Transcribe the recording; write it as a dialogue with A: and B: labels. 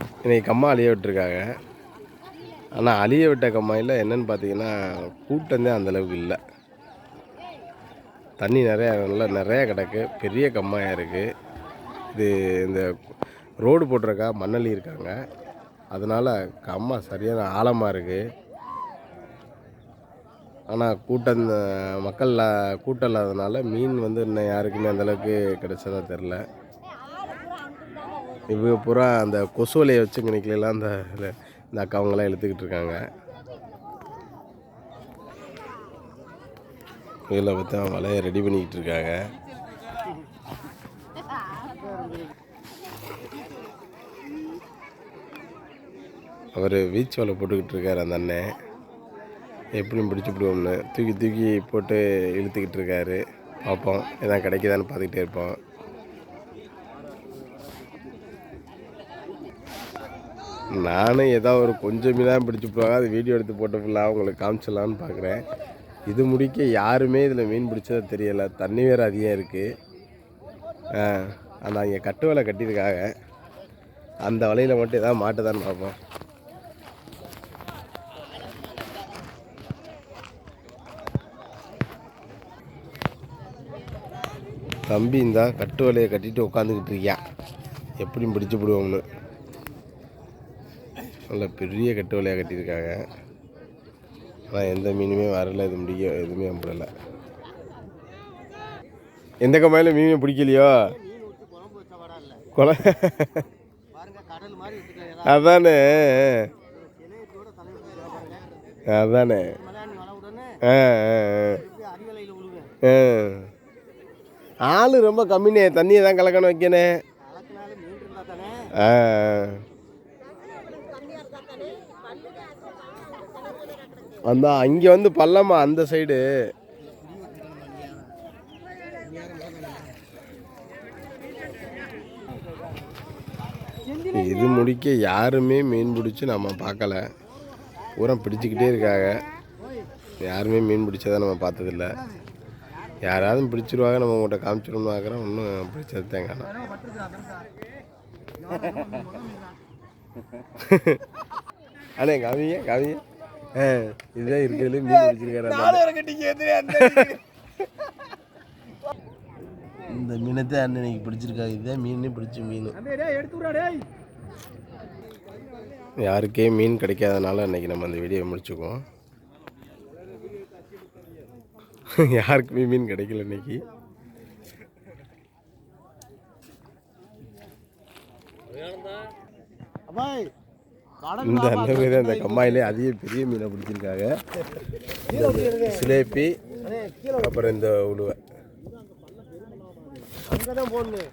A: இன்றைக்கி கம்மா அழிய விட்டுருக்காங்க. ஆனால் அழிய விட்ட கம்மாயில் என்னென்னு பார்த்தீங்கன்னா கூட்டந்தே அந்தளவுக்கு இல்லை. தண்ணி நிறையா நல்லா நிறையா கிடக்கு. பெரிய கம்மாயாக இருக்குது இது இந்த ரோடு போட்டிருக்கா மண்ணலி இருக்காங்க. அதனால் கம்மா சரியான ஆழமாக இருக்குது ஆனால் கூட்டம் மக்கள் கூட்டம் இல்லாததுனால மீன் வந்து இன்னும் யாருக்குமே அந்தளவுக்கு கிடைச்சதா தெரில இவங்க பூரா அந்த கொசு வலையை வச்சு நினைக்கலாம் அந்த இந்த அக்காவங்களாம் இழுத்துக்கிட்டு இருக்காங்க. இதில் பார்த்தா வலையை ரெடி பண்ணிக்கிட்டு இருக்காங்க. அவர் வீச்சு வலை போட்டுக்கிட்டு இருக்கார் அந்த அண்ணன் எப்படியும் பிடிச்சி விடுவோம்னு தூக்கி தூக்கி போட்டு இழுத்துக்கிட்டு இருக்காரு. பார்ப்போம். எதாவது கிடைக்குதான்னு பார்த்துக்கிட்டே இருப்போம். நானும் ஏதோ ஒரு கொஞ்சம் மீனாக பிடிச்சி போவாங்க அது வீடியோ எடுத்து போட்ட ஃபுல்லாக உங்களுக்கு காமிச்சிடலான்னு பார்க்குறேன் இது முடிக்க யாருமே இதில் மீன் பிடிச்சதா தெரியலை. தண்ணி வேறு அதிகம் இருக்குது அந்த அங்கே கட்டு வலை கட்டியிருக்காங்க. அந்த வலையில் மட்டும் எதாவது மாட்டுதான்னு பார்ப்போம். தம்பி இந்தா கட்டு வலையை கட்டிட்டு உட்காந்துக்கிட்டு இருக்கியா? எப்படியும் பிடிச்சி விடுவோம்னு நல்ல பெரிய கட்டு வலையாக கட்டியிருக்காங்க. ஆனால் எந்த மீனுமே வரல இது முடிக்க எதுவுமே முடியல எந்த கம்மாயில் மீனை பிடிக்கலையோ? கொலை அதானே. அதானே. ஆ. ஆ ஆள் ரொம்ப கம்மினே தண்ணியை தான் கலக்கணும் வைக்கணே ஆ. அந்த அங்கே வந்து பள்ளமா அந்த சைடு இது முடிக்க யாருமே மீன் பிடிச்சி நம்ம பார்க்கல. பூரா பிடிச்சிக்கிட்டே இருக்காங்க. யாருமே மீன் பிடிச்சதை நம்ம பார்த்ததில்ல. யாராவது பிடிச்சிருவாங்க நம்ம உங்கள்கிட்ட காமிச்சிடணும்னு பார்க்குறோம் ஒன்றும் பிடிச்சது தேங்காய் அண்ணே காமிங்க காமிங்க ஆ இதுதான் இருக்கிறதுல மீன் பிடிச்சிருக்காரு இந்த மீனத்தை அண்ணன் இன்னைக்கு பிடிச்சிருக்காங்க இதுதான் மீன் பிடிச்ச மீன். யாருக்கே மீன் கிடைக்காதனால இன்னைக்கு நம்ம அந்த வீடியோ முடிச்சுக்குவோம். யாருக்குமே மீன் கிடைக்கல இன்னைக்கு. இந்த அண்ணன் தான் இந்த கம்மாயிலே அதிக பெரிய மீனை பிடிச்சிருக்காங்க. இந்த சிலேபி அப்புறம் இந்த உழுவை.
B: அங்கதான் போடணும்.